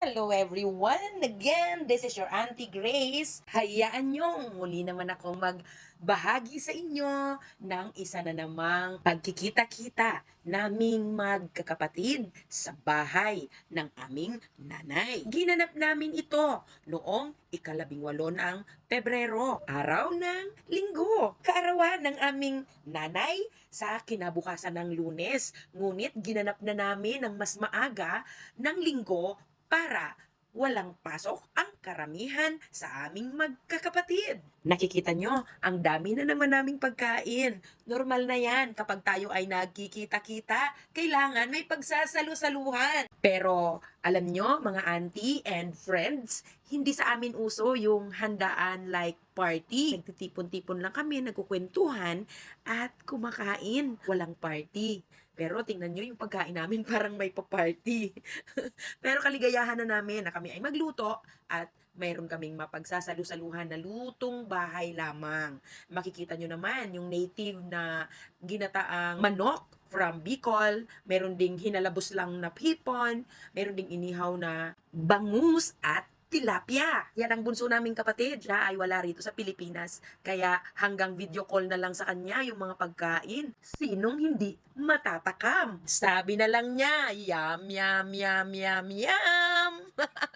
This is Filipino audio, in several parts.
Hello everyone! Again, this is your Auntie Grace. Hayaan nyo, muli naman akong magbahagi sa inyo ng isa na namang pagkikita-kita naming magkakapatid sa bahay ng aming nanay. Ginanap namin ito noong ikalabing walo ng Pebrero, araw ng linggo. Kaarawan ng aming nanay sa kinabukasan ng lunes. Ngunit ginanap na namin ng mas maaga ng linggo para walang pasok. Ang karamihan sa aming magkakapatid. Nakikita nyo, ang dami na naman naming pagkain. Normal na yan kapag tayo ay nagkikita-kita, kailangan may pagsasalu-saluhan. Pero alam nyo, mga auntie and friends, hindi sa amin uso yung handaan like party. Nagtitipon-tipon lang kami, nagkukwentuhan at kumakain. Walang party. Pero tingnan nyo yung pagkain namin parang may pa-party. Pero kaligayahan na namin na kami ay magluto at mayroon kaming mapagsasalu-saluhan na lutong bahay lamang. Makikita nyo naman yung native na ginataang manok from Bicol, meron ding hinalabos lang na hipon, meron ding inihaw na bangus at tilapia. Yan ang bunso naming kapatid. Siya ay wala rito sa Pilipinas. Kaya hanggang video call na lang sa kanya yung mga pagkain. Sinong hindi matatakam? Sabi na lang niya, yum, yum, yum, yum, yum.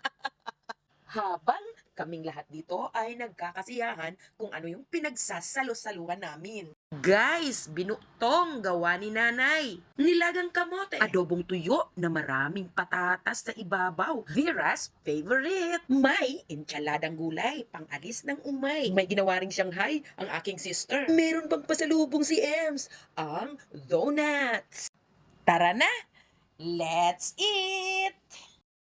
Habang kaming lahat dito ay nagkakasiyahan kung ano yung pinagsasalo-saluhan namin. Guys, binutong gawa ni nanay. Nilagang kamote. Adobong tuyo na maraming patatas sa ibabaw. Vera's favorite. May enchaladang gulay, pang-alis ng umay. May ginawa ring Shanghai ang aking sister. Meron pang pasalubong si Ems, ang donuts. Tara na! Let's eat!